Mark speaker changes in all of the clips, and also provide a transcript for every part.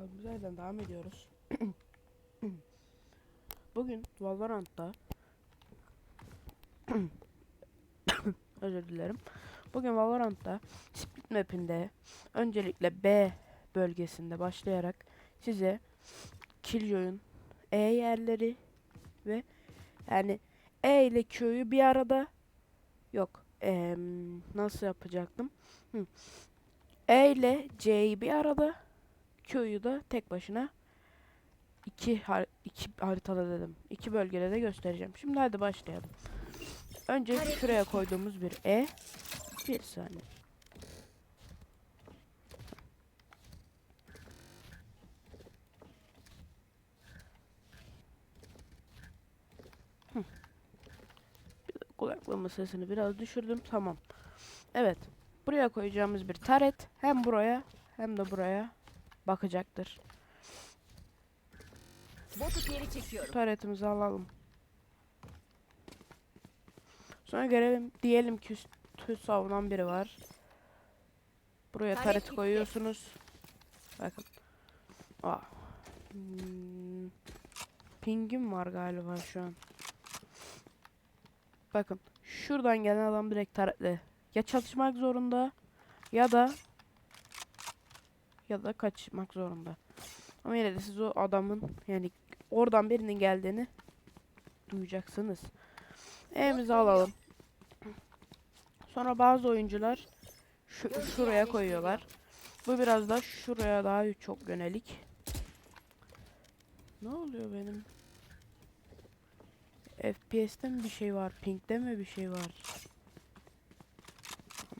Speaker 1: Kaldığımız yerden devam ediyoruz. Bugün Valorant'ta özür dilerim. Bugün Valorant'ta Split Map'inde öncelikle B bölgesinde başlayarak size Killjoy'un E yerleri ve yani E ile Q'yu bir arada yok. em, nasıl yapacaktım? Hı. E ile C'yi bir arada Q'yu da tek başına iki, har iki haritada dedim. iki bölgede de göstereceğim. Şimdi hadi başlayalım. Önce şuraya koyduğumuz bir E. Bir saniye. Kulaklığımın sesini biraz düşürdüm. Tamam. Evet. Buraya koyacağımız bir taret hem buraya hem de buraya bakacaktır.
Speaker 2: Botu geri çekiyorum.
Speaker 1: Taretimizi alalım. Sonra gelelim diyelim ki üstü savunan biri var. Buraya
Speaker 2: Taret
Speaker 1: taret koyuyorsunuz. Bakın. Aa. Hmm. Pingim var galiba şu an. Bakın. Şuradan gelen adam direkt taretle ya çatışmak zorunda ya da ya da kaçmak zorunda. Ama yine de siz o adamın yani oradan birinin geldiğini duyacaksınız. E'mizi alalım. Sonra bazı oyuncular şu, şuraya koyuyorlar. Bu biraz da şuraya daha çok yönelik. Ne oluyor benim? FPS'te mi bir şey var? Ping'de mi bir şey var?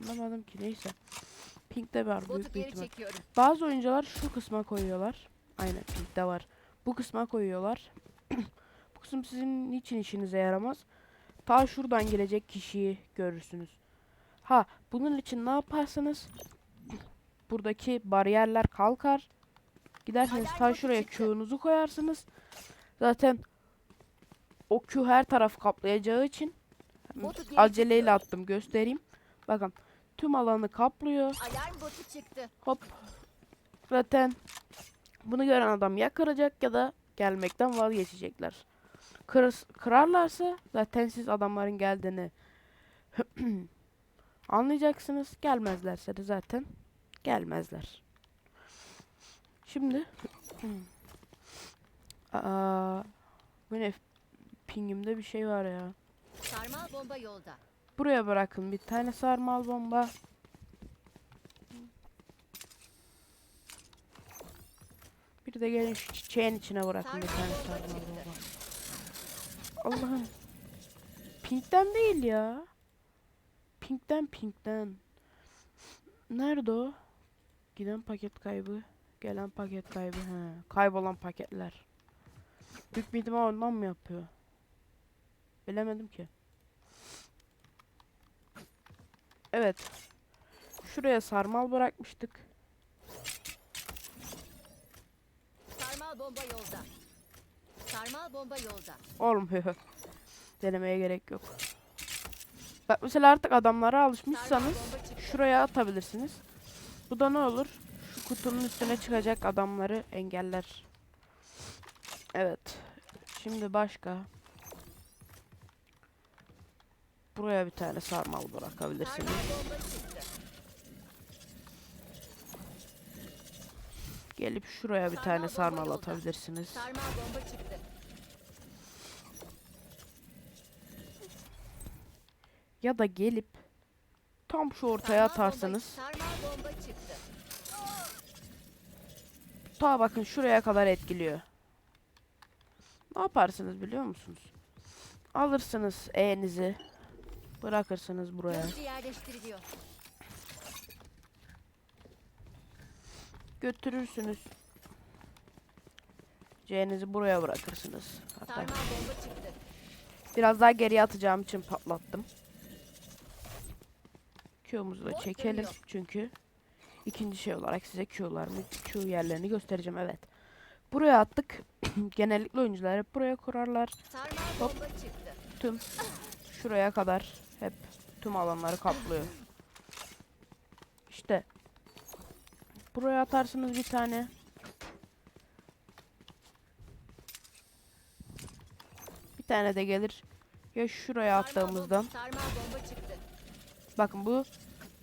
Speaker 1: Anlamadım ki neyse. Ping'de var
Speaker 2: Botu
Speaker 1: büyük bir
Speaker 2: geri
Speaker 1: ihtimal.
Speaker 2: çekiyorum.
Speaker 1: Bazı oyuncular şu kısma koyuyorlar. Aynen Pink'te var. Bu kısma koyuyorlar. Bu kısım sizin niçin işinize yaramaz? Ta şuradan gelecek kişiyi görürsünüz. Ha bunun için ne yaparsınız? Buradaki bariyerler kalkar. Giderseniz ta şuraya. Q'nuzu koyarsınız. Zaten o Q her taraf kaplayacağı için
Speaker 2: Botu geri
Speaker 1: aceleyle attım göstereyim. Bakın tüm alanı kaplıyor.
Speaker 2: Alarm botu çıktı.
Speaker 1: Hop. Zaten bunu gören adam ya kıracak ya da gelmekten vazgeçecekler. Kırız, kırarlarsa zaten siz adamların geldiğini anlayacaksınız. Gelmezlerse de zaten gelmezler. Şimdi Aa, bu ne? Pingimde bir şey var ya.
Speaker 2: Sarmal bomba yolda.
Speaker 1: Buraya bırakın bir tane sarmal bomba. Bir de gelin şu çiçeğin içine bırakın bir tane sarmal bomba. Allah'ım. Pink'ten değil ya. Pink'ten Pink'ten. Nerede o? Giden paket kaybı. Gelen paket kaybı. He. Kaybolan paketler. Büyük bir ondan mı yapıyor? Bilemedim ki. Evet. Şuraya sarmal bırakmıştık.
Speaker 2: Sarmal bomba yolda. Sarmal bomba yolda.
Speaker 1: Olmuyor. Denemeye gerek yok. Bak mesela artık adamlara alışmışsanız şuraya atabilirsiniz. Bu da ne olur? Şu kutunun üstüne çıkacak adamları engeller. Evet. Şimdi başka. Buraya bir tane sarmal bırakabilirsiniz. Gelip şuraya bir
Speaker 2: Sarmal
Speaker 1: tane sarmal atabilirsiniz.
Speaker 2: Sarmal bomba çıktı.
Speaker 1: Ya da gelip tam şu ortaya
Speaker 2: Sarmal
Speaker 1: atarsanız
Speaker 2: bomba
Speaker 1: ta bakın şuraya kadar etkiliyor. Ne yaparsınız biliyor musunuz? Alırsınız E'nizi bırakırsınız buraya.
Speaker 2: Gözcü yerleştiriliyor.
Speaker 1: Götürürsünüz. C'nizi buraya bırakırsınız. Hatta
Speaker 2: Sarmal bomba çıktı.
Speaker 1: biraz daha geriye atacağım için patlattım. Q'muzu da çekelim çünkü ikinci şey olarak size Q'larını, Q yerlerini göstereceğim evet. Buraya attık. Genellikle oyuncular hep buraya kurarlar. Hop. Tüm şuraya kadar hep tüm alanları kaplıyor. İşte. Buraya atarsınız bir tane. Bir tane de gelir. Ya şuraya attığımızdan. Bakın bu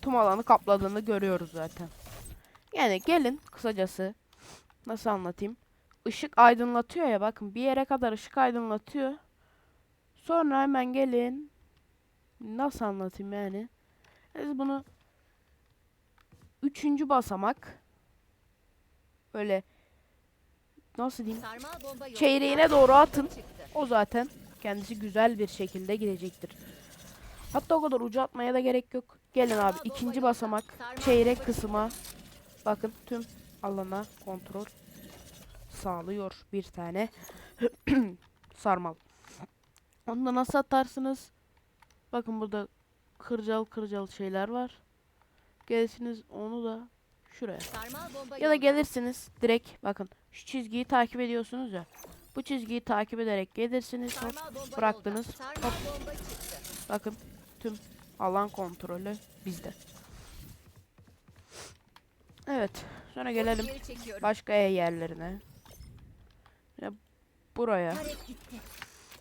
Speaker 1: tüm alanı kapladığını görüyoruz zaten. Yani gelin kısacası nasıl anlatayım? Işık aydınlatıyor ya bakın bir yere kadar ışık aydınlatıyor. Sonra hemen gelin nasıl anlatayım yani? Biz bunu üçüncü basamak böyle nasıl diyeyim? Çeyreğine doğru atın. O zaten kendisi güzel bir şekilde gidecektir. Hatta o kadar ucu atmaya da gerek yok. Gelin abi ikinci basamak çeyrek kısma bakın tüm alana kontrol sağlıyor bir tane sarmal. Onu da nasıl atarsınız? Bakın burada kırcal kırcal şeyler var. Gelirsiniz onu da şuraya. Ya da gelirsiniz direkt bakın şu çizgiyi takip ediyorsunuz ya. Bu çizgiyi takip ederek gelirsiniz hop bıraktınız.
Speaker 2: çıktı.
Speaker 1: bakın tüm alan kontrolü bizde. Evet sonra gelelim başka yerlerine. Ya buraya.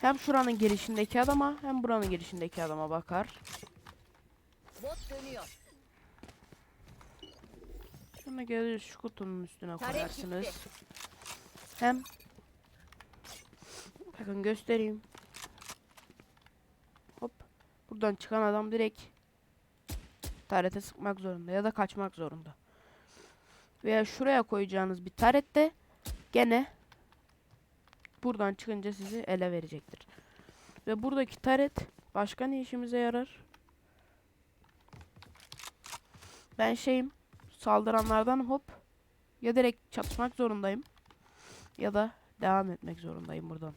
Speaker 1: Hem şuranın girişindeki adama hem buranın girişindeki adama bakar.
Speaker 2: Bot dönüyor.
Speaker 1: Sonra geliriz şu kutunun üstüne
Speaker 2: Tarek
Speaker 1: koyarsınız.
Speaker 2: gitti.
Speaker 1: Hem bakın göstereyim. Hop. Buradan çıkan adam direkt tarete sıkmak zorunda ya da kaçmak zorunda. Veya şuraya koyacağınız bir taret de gene buradan çıkınca sizi ele verecektir. Ve buradaki taret başka ne işimize yarar? Ben şeyim saldıranlardan hop ya direkt çatışmak zorundayım ya da devam etmek zorundayım buradan.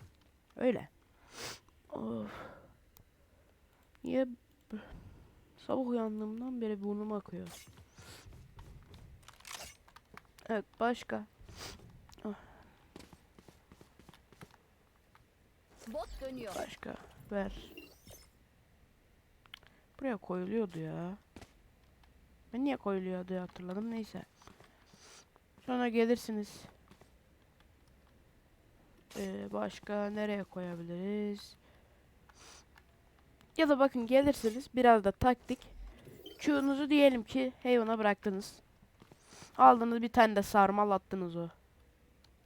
Speaker 1: Öyle. Of. Niye sabah uyandığımdan beri burnum akıyor. Evet başka.
Speaker 2: Bot dönüyor.
Speaker 1: Başka. Ver. Buraya koyuluyordu ya. Ben niye koyuluyor diye hatırladım neyse. Sonra gelirsiniz. Ee, başka nereye koyabiliriz? Ya da bakın gelirsiniz biraz da taktik. Q'nuzu diyelim ki hayvana bıraktınız. Aldınız bir tane de sarmal attınız o.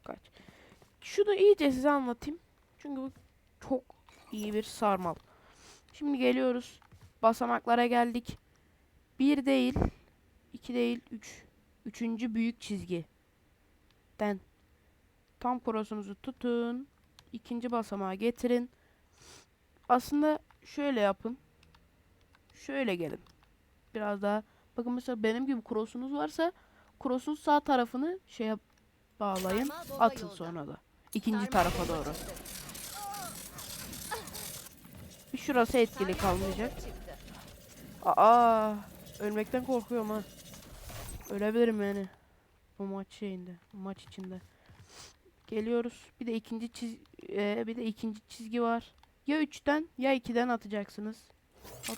Speaker 1: Kaç. Şunu iyice size anlatayım. Çünkü bu çok iyi bir sarmal. Şimdi geliyoruz. Basamaklara geldik. Bir değil, iki değil, üç. Üçüncü büyük çizgi. Den. Tam krosunuzu tutun. İkinci basamağa getirin. Aslında şöyle yapın. Şöyle gelin. Biraz daha. Bakın mesela benim gibi krosunuz varsa krosun sağ tarafını şeye bağlayın. Atın sonra da. İkinci tarafa doğru. Şurası etkili kalmayacak. Aa, ölmekten korkuyorum ha. Ölebilirim yani. Bu maç şeyinde, maç içinde. Geliyoruz. Bir de ikinci çiz eee, bir de ikinci çizgi var. Ya 3'ten ya 2'den atacaksınız. Hop.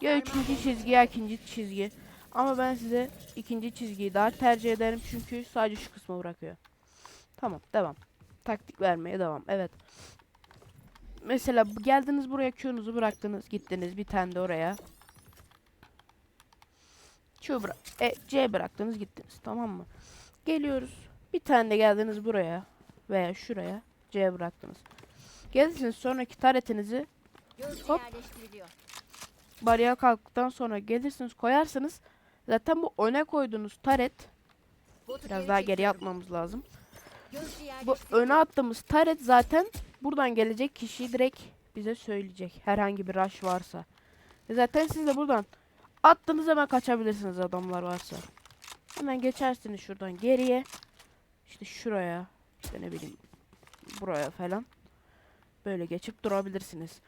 Speaker 1: Ya üçüncü çizgi ya ikinci çizgi. Ama ben size ikinci çizgiyi daha tercih ederim çünkü sadece şu kısmı bırakıyor. Tamam, devam. Taktik vermeye devam. Evet. Mesela geldiniz buraya Q'nuzu bıraktınız, gittiniz bir tane de oraya. Q bırak, e, C bıraktınız gittiniz tamam mı? Geliyoruz. Bir tane de geldiniz buraya veya şuraya C bıraktınız. Gelirsiniz sonraki taretinizi Hop. bariyer kalktıktan sonra gelirsiniz koyarsınız. Zaten bu öne koyduğunuz taret biraz daha
Speaker 2: çekiyorum.
Speaker 1: atmamız lazım. Bu öne attığımız taret zaten buradan gelecek kişiyi direkt bize söyleyecek. Herhangi bir rush varsa. E zaten siz de buradan attığınız hemen kaçabilirsiniz adamlar varsa. Hemen geçersiniz şuradan geriye. İşte şuraya. işte ne bileyim. Buraya falan. Böyle geçip durabilirsiniz.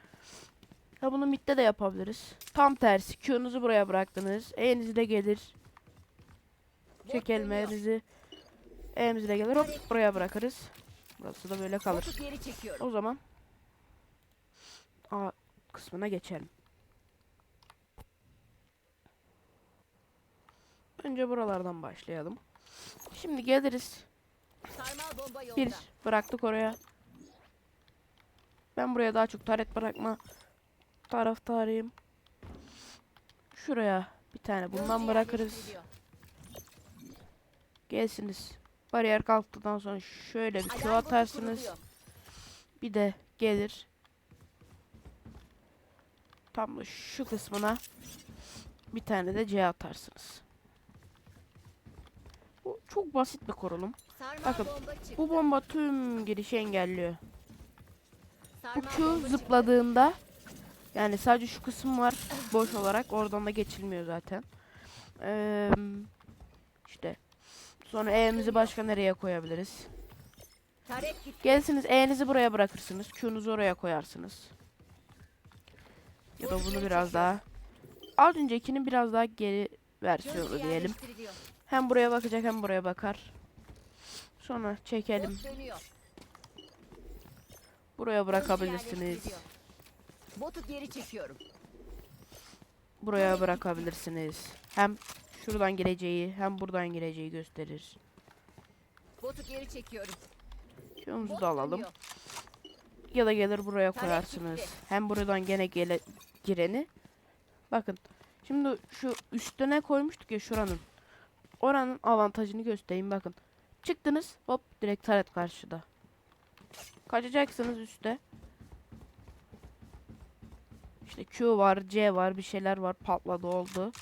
Speaker 1: Ha bunu midde de yapabiliriz. Tam tersi. Q'nuzu buraya bıraktınız. E'nizi de gelir. Elinizi. E'mizi de gelir. Hop buraya bırakırız. Burası da böyle kalır. O zaman A kısmına geçelim. Önce buralardan başlayalım. Şimdi geliriz. Bir bıraktık oraya. Ben buraya daha çok taret bırakma taraftarıyım. Şuraya bir tane bundan bırakırız. Gelsiniz. Bariyer kalktıktan sonra şöyle bir Q atarsınız. Bir de gelir. Tam da şu kısmına bir tane de C atarsınız. Bu çok basit bir.
Speaker 2: Sarmal
Speaker 1: Bakın,
Speaker 2: bomba.
Speaker 1: Bu bomba tüm girişi engelliyor. Bu Q zıpladığında yani sadece şu kısım var boş olarak oradan da geçilmiyor zaten. Eee işte sonra E'mizi başka nereye koyabiliriz? Gelsiniz E'nizi buraya bırakırsınız. Q'nuzu oraya koyarsınız. Ya da bunu biraz daha az öncekinin biraz daha geri versiyonu diyelim. Hem buraya bakacak hem buraya bakar. Sonra çekelim. Buraya bırakabilirsiniz.
Speaker 2: Botu geri çekiyorum.
Speaker 1: Buraya bırakabilirsiniz. Hem şuradan gireceği hem buradan gireceği gösterir.
Speaker 2: Botu geri çekiyorum. Bot
Speaker 1: da alalım. Ya da gelir buraya koyarsınız. Hem buradan gene gele gireni. Bakın. Şimdi şu üstte ne koymuştuk ya şuranın. Oranın avantajını göstereyim bakın. Çıktınız hop direkt taret karşıda. Kaçacaksınız üstte. İşte Q var, C var, bir şeyler var, patladı oldu.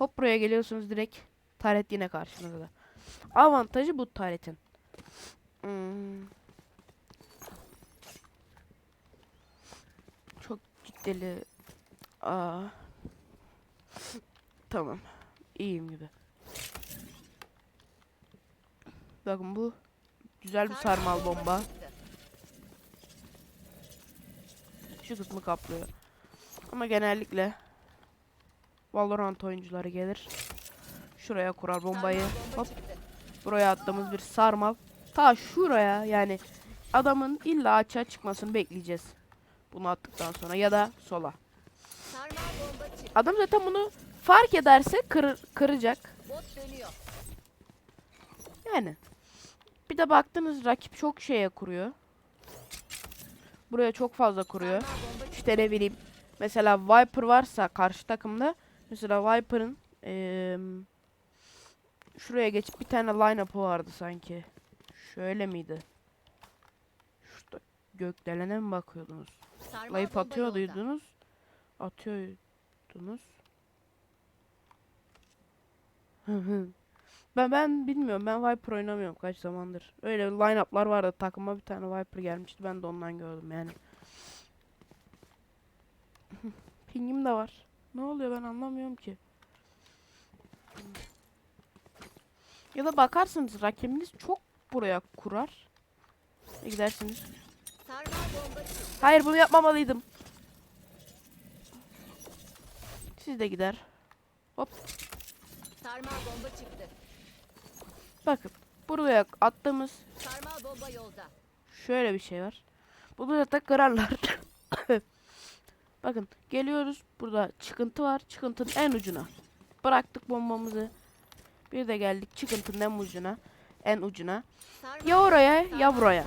Speaker 1: Hop buraya geliyorsunuz direkt taret yine karşınızda. Avantajı bu taretin. Hmm. Çok ciddili. Aa. Tamam. İyiyim gibi. Bakın bu güzel bir sarmal bomba. Şu kısmı kaplıyor. Ama genellikle Valorant oyuncuları gelir. Şuraya kurar bombayı. Hop buraya attığımız bir sarmal. Ta şuraya yani adamın illa açığa çıkmasını bekleyeceğiz. Bunu attıktan sonra ya da sola. Adam zaten bunu fark ederse kır, kıracak.
Speaker 2: Bot dönüyor.
Speaker 1: Yani. Bir de baktınız rakip çok şeye kuruyor. Buraya çok fazla kuruyor. İşte ne bileyim. Mesela Viper varsa karşı takımda. Mesela Viper'ın eee, şuraya geçip bir tane line-up'ı vardı sanki. Şöyle miydi? Şurada gökdelene mi bakıyordunuz? Layıp atıyorduydunuz. Atıyordunuz. Ben ben bilmiyorum. Ben Viper oynamıyorum kaç zamandır. Öyle line-up'lar vardı. Takıma bir tane Viper gelmişti. Ben de ondan gördüm yani. Pingim de var. Ne oluyor ben anlamıyorum ki. Ya da bakarsınız rakibiniz çok buraya kurar. Ve gidersiniz.
Speaker 2: Sarmal bomba çıktı.
Speaker 1: Hayır bunu yapmamalıydım. Siz de gider.
Speaker 2: Sarmal bomba çıktı.
Speaker 1: Bakın buraya attığımız
Speaker 2: Sarmal bomba yolda.
Speaker 1: şöyle bir şey var. Bunu zaten kırarlar. Bakın geliyoruz. Burada çıkıntı var. Çıkıntının en ucuna. Bıraktık bombamızı. Bir de geldik çıkıntının en ucuna. En ucuna. Ya oraya ya buraya.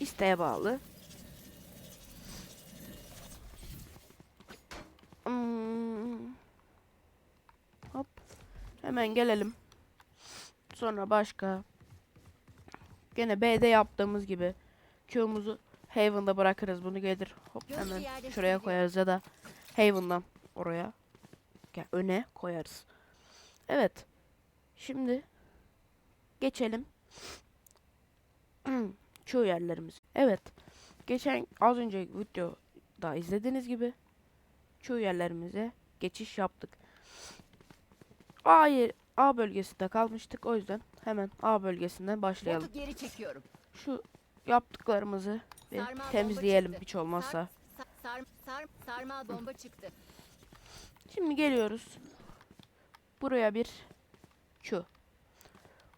Speaker 1: İsteğe bağlı. Hmm. Hop. Hemen gelelim. Sonra başka. Gene B'de yaptığımız gibi Q'muzu Haven'da bırakırız. Bunu gelir. Hop hemen şuraya koyarız ya da Haven'dan oraya. Ya öne koyarız. Evet. Şimdi geçelim. Q yerlerimiz. Evet. Geçen az önce videoda izlediğiniz gibi Q yerlerimize geçiş yaptık. A, yer- A bölgesinde kalmıştık. O yüzden hemen A bölgesinden başlayalım.
Speaker 2: Botu geri çekiyorum.
Speaker 1: Şu yaptıklarımızı
Speaker 2: Sarmal bomba
Speaker 1: temizleyelim
Speaker 2: çıktı.
Speaker 1: hiç olmazsa.
Speaker 2: Sar, sar, sar, sarmal bomba çıktı.
Speaker 1: Şimdi geliyoruz. Buraya bir Q.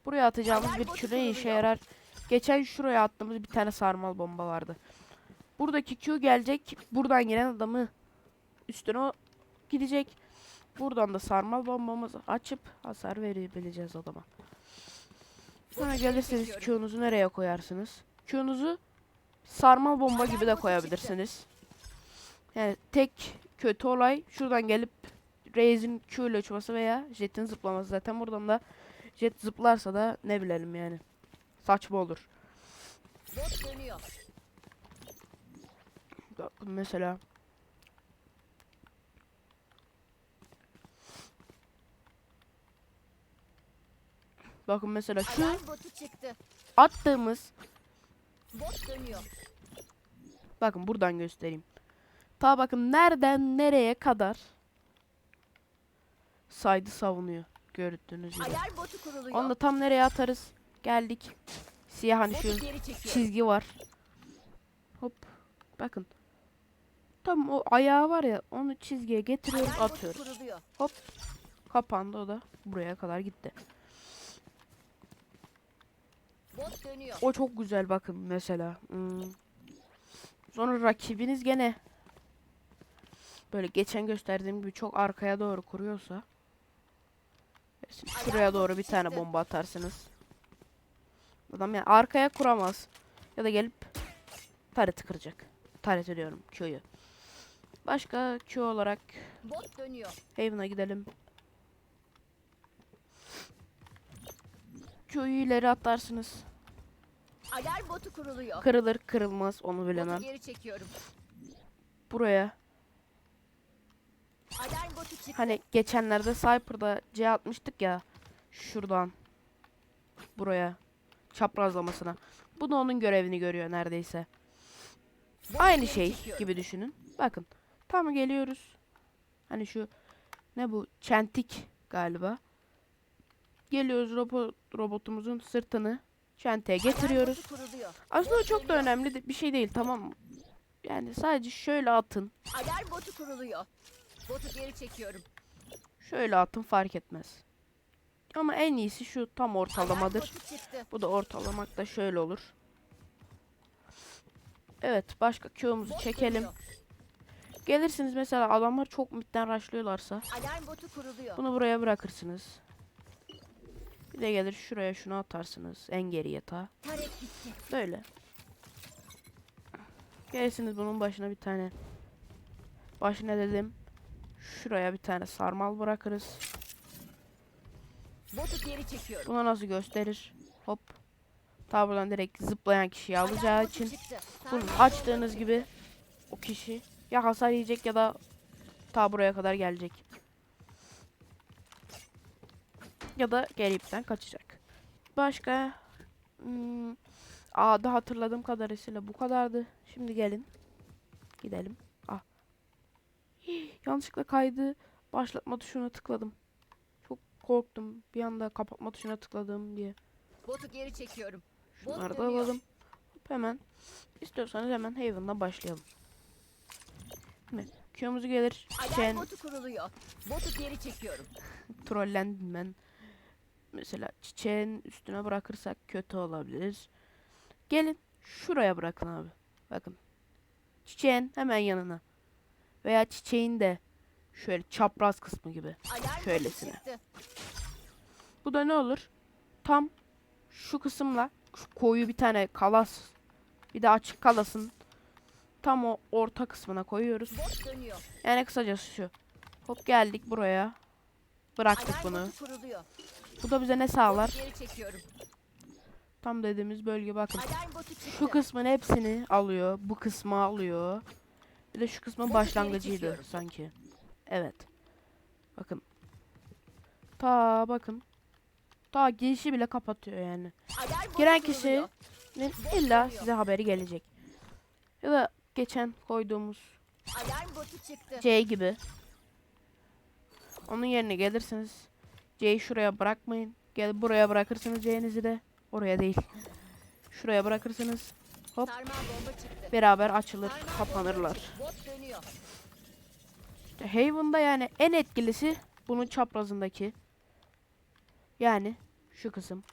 Speaker 1: Buraya atacağımız bir Q ne işe yarar? Geçen şuraya attığımız bir tane sarmal bomba vardı. Buradaki Q gelecek. Buradan gelen adamı üstüne o gidecek. Buradan da sarmal bombamızı açıp hasar verebileceğiz adama. Sonra gelirseniz. Q'nuzu nereye koyarsınız? Q'nuzu sarmal bomba gibi de koyabilirsiniz. Yani tek kötü olay şuradan gelip Raze'in Q ile uçması veya Jet'in zıplaması. Zaten buradan da Jet zıplarsa da ne bilelim yani. Saçma olur. Bakın mesela. Bakın mesela şu attığımız
Speaker 2: Bot dönüyor.
Speaker 1: bakın buradan göstereyim. Ta bakın nereden nereye kadar saydı savunuyor gördüğünüz gibi.
Speaker 2: Alarm botu kuruluyor.
Speaker 1: Onu da tam nereye atarız? Geldik. Siyah hani şu çizgi var. Hop. Bakın. Tam o ayağı var ya onu çizgiye getiriyoruz atıyoruz.
Speaker 2: kuruluyor.
Speaker 1: Kapandı o da buraya kadar gitti.
Speaker 2: Bot dönüyor.
Speaker 1: O çok güzel bakın mesela. Hmm. Sonra rakibiniz gene böyle geçen gösterdiğim gibi çok arkaya doğru kuruyorsa siz şuraya doğru bir tane bomba atarsınız. Adam yani arkaya kuramaz. Ya da gelip tareti kıracak. Taret ediyorum Q'yu. Başka Q olarak
Speaker 2: Bot dönüyor.
Speaker 1: Haven'a gidelim. Q'yu ileri atarsınız.
Speaker 2: Alarm botu kuruluyor.
Speaker 1: Kırılır kırılmaz onu bilemem.
Speaker 2: Botu geri çekiyorum.
Speaker 1: Buraya
Speaker 2: Alarm botu çıktı.
Speaker 1: Hani geçenlerde Cypher'da C atmıştık ya. Şuradan. Buraya. Çaprazlamasına. Bu da onun görevini görüyor neredeyse.
Speaker 2: Botu
Speaker 1: Aynı şey
Speaker 2: çekiyorum.
Speaker 1: gibi düşünün. Bakın. Tam geliyoruz. Hani şu ne bu? Çentik galiba. Geliyoruz robo, robotumuzun sırtını çenteye getiriyoruz. Aslında çok da önemli bir şey değil tamam mı? Yani sadece şöyle atın.
Speaker 2: Alarm botu kuruluyor. Botu geri çekiyorum.
Speaker 1: Şöyle atın fark etmez. Ama en iyisi şu tam ortalamadır. Bu da ortalamak da şöyle olur. Evet başka Q'muzu çekelim. Gelirsiniz mesela adamlar çok midden rushlıyorlarsa
Speaker 2: Alarm botu kuruluyor.
Speaker 1: bunu buraya bırakırsınız. Bir de gelir şuraya şunu atarsınız en geri yatağa.
Speaker 2: Taret gitti.
Speaker 1: Böyle. Gelirsiniz bunun başına bir tane. Başına dedim. Şuraya bir tane sarmal bırakırız. Buna nasıl gösterir? Hop. Ta buradan direkt zıplayan kişiyi alacağı için bunu açtığınız gibi o kişi ya hasar yiyecek ya da ta buraya kadar gelecek. Ya da geri ipten kaçacak. Başka hmm, A'da hatırladığım kadarıyla bu kadardı. Şimdi gelin. Gidelim. Ah. Hii, yanlışlıkla kaydı. Başlatma tuşuna tıkladım. Çok korktum. Bir anda kapatma tuşuna tıkladım diye.
Speaker 2: Botu geri çekiyorum. Bot
Speaker 1: Şunları da
Speaker 2: dönüyor.
Speaker 1: alalım. Hop hemen. İstiyorsanız hemen Haven'dan başlayalım. Şimdi Q'muzu gelir.
Speaker 2: Alarm botu kuruluyor. Botu geri çekiyorum.
Speaker 1: trollendim ben. Mesela çiçeğin üstüne bırakırsak kötü olabilir. Gelin şuraya bırakın abi. Bakın. Çiçeğin hemen yanına. Veya çiçeğin de şöyle çapraz kısmı gibi. Şöylesine. Bu da ne olur? Tam şu kısımla şu koyu bir tane kalas bir de açık kalasın tam o orta kısmına koyuyoruz. Yani kısacası şu. Hop geldik buraya. Bıraktık bunu. Bu da bize ne sağlar? Tam dediğimiz bölge bakın. Şu kısmın hepsini alıyor. Bu kısmı alıyor. Bir de şu kısmın başlangıcıydı sanki. Evet. Bakın. Ta bakın. Ta girişi bile kapatıyor yani. Giren kişi illa size haberi gelecek. Ya da geçen koyduğumuz
Speaker 2: Alarm botu çıktı.
Speaker 1: C gibi. Onun yerine gelirsiniz. C'yi şuraya bırakmayın. Gel buraya bırakırsınız C'nizi de. Oraya değil. Şuraya bırakırsınız. hop. Beraber açılır, kapanırlar. İşte Haven'da yani en etkilisi bunun çaprazındaki. Yani şu kısım.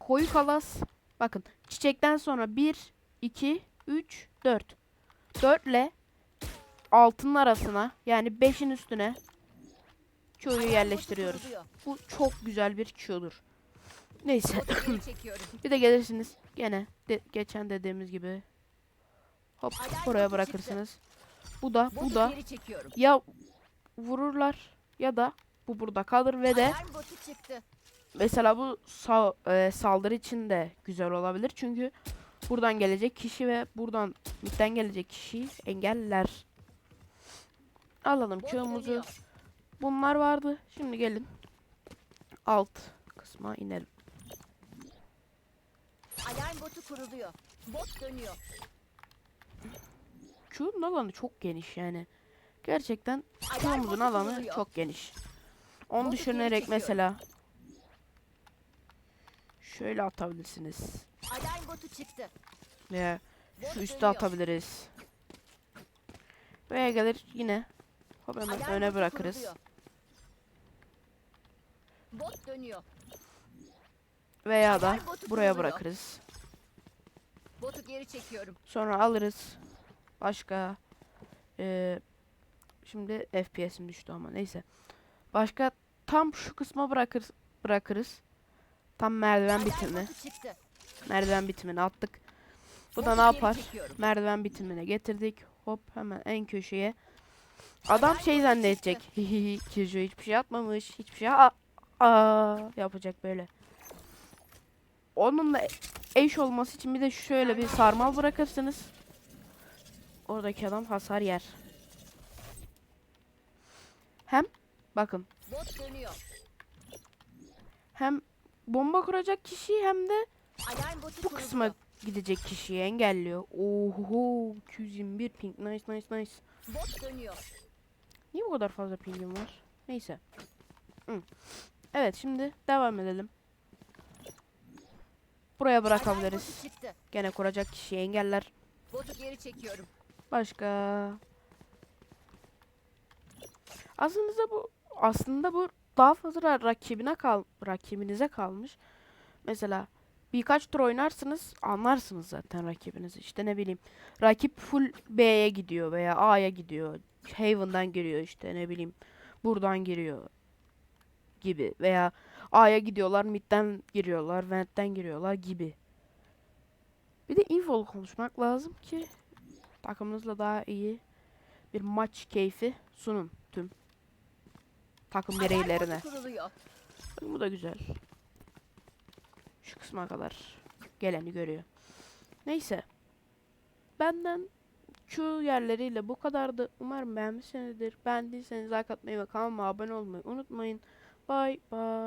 Speaker 1: Koyu kalas. Bakın çiçekten sonra 1, 2, 3, 4. 4 ile altının arasına yani 5'in üstüne Q'yu yerleştiriyoruz. Bu çok güzel bir Q'dur. Neyse. Bir de gelirsiniz gene de, geçen dediğimiz gibi hop buraya bırakırsınız. Bu da bu da ya vururlar ya da bu burada kalır ve de mesela bu sa- e, saldırı için de güzel olabilir. Çünkü buradan gelecek kişi ve buradan midden gelecek kişiyi engeller. Alalım Q'muzu. Bunlar vardı. Şimdi gelin alt kısma inelim.
Speaker 2: Alarm botu kuruluyor. Bot dönüyor.
Speaker 1: Q'nun alanı çok geniş yani. Gerçekten Q'muzun alanı
Speaker 2: kuruluyor.
Speaker 1: çok geniş. Onu
Speaker 2: Botu
Speaker 1: düşünerek mesela şöyle atabilirsiniz.
Speaker 2: Alarm botu çıktı.
Speaker 1: Veya
Speaker 2: Bot
Speaker 1: şu üste
Speaker 2: dönüyor.
Speaker 1: atabiliriz. Veya gelir yine hop hemen öne bırakırız.
Speaker 2: kuruluyor. Bot dönüyor.
Speaker 1: Veya da buraya bırakırız.
Speaker 2: Botu geri çekiyorum.
Speaker 1: Sonra alırız. Başka eee, şimdi FPS'im düştü ama neyse. Başka tam şu kısma bırakır bırakırız. Tam merdiven bitimi. Merdiven bitimini attık. Bu da ne yapar? Merdiven bitimine getirdik. Hop hemen en köşeye. Adam şey zannedecek. Kirjo hiçbir şey atmamış. Hiçbir şey Aa, yapacak böyle. Onunla eş olması için bir de şöyle bir sarmal bırakırsınız. Oradaki adam hasar yer. Hem bakın
Speaker 2: Bot dönüyor.
Speaker 1: hem bomba kuracak kişiyi hem de bu kısma gidecek kişiyi engelliyor. Oho 221 ping nice nice nice.
Speaker 2: Bot dönüyor.
Speaker 1: Niye bu kadar fazla pingim var? Neyse. Hı. Evet şimdi devam edelim. Buraya bırakabiliriz. Gene kuracak kişiyi engeller.
Speaker 2: Botu geri çekiyorum.
Speaker 1: Başka. Aslında bu aslında bu daha fazla ra- rakibine kal rakibinize kalmış. Mesela birkaç tur oynarsınız anlarsınız zaten rakibinizi. İşte ne bileyim rakip full B'ye gidiyor veya A'ya gidiyor. Haven'dan giriyor işte ne bileyim buradan giriyor gibi veya A'ya gidiyorlar midden giriyorlar vent'ten giriyorlar gibi. Bir de infolu konuşmak lazım ki takımınızla daha iyi bir maç keyfi sunun tüm takım bireylerine. Bakın bu da güzel. Şu kısma kadar geleni görüyor. Neyse. Benden şu yerleriyle bu kadardı. Umarım beğenmişsinizdir. Beğendiyseniz like atmayı ve kanalıma abone olmayı unutmayın. Bye bye.